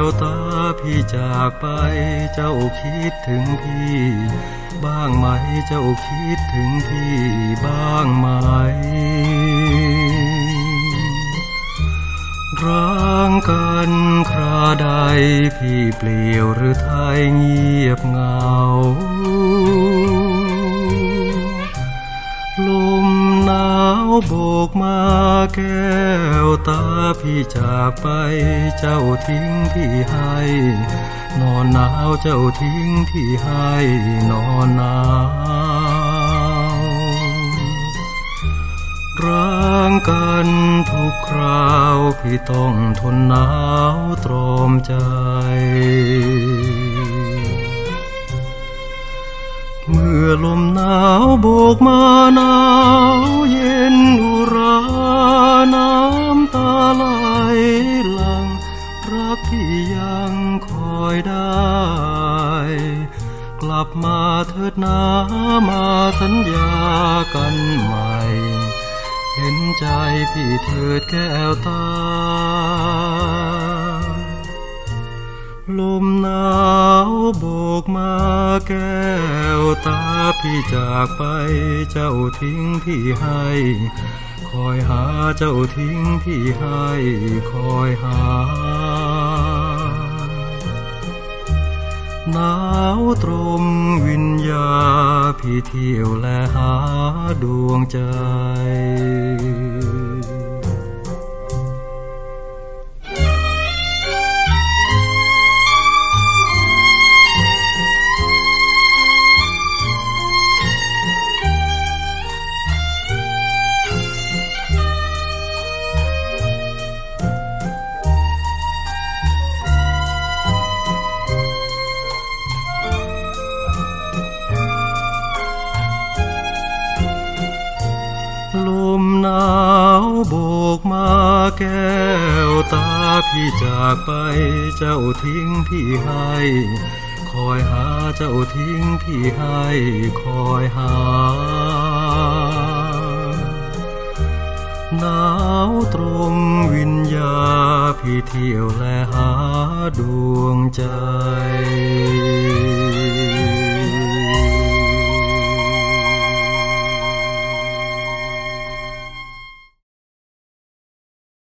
ววตาพี่จากไปเจ้าคิดถึงพี่ บ้างไหมเจ้าคิดถึงพี่บ้างไหมร่างกันคราใดพี่เปลี่ยวหรือไทยเงียบเงา โบกมาแก้วตาพี่จากไปเจ้าทิ้งพี่ให้ นอนหนาวเจ้าทิ้งพี่ให้นอนหนาวร้างกันทุกคราวพี่ต้องทนหนาวตรอมใจเมื่อลมหนาวโบกมาหนาว กลับมาเถิดนามาสัญญากันใหม่ เห็นใจพี่เถิดแก้วตา ลมหนาวโบกมาแก้วตาพี่จากไปเจ้าทิ้งพี่ให้คอยหาเจ้าทิ้งพี่ให้คอยหา หนาวตรมวิญญาพี่เที่ยวและหาดวงใจ หนาวโบกมาแก้วตาพี่จากไปเจ้าทิ้งพี่ให้ คอยหาเจ้าทิ้งพี่ให้คอยหา หนาวตรงวิญญาพี่เที่ยวและหาดวงใจ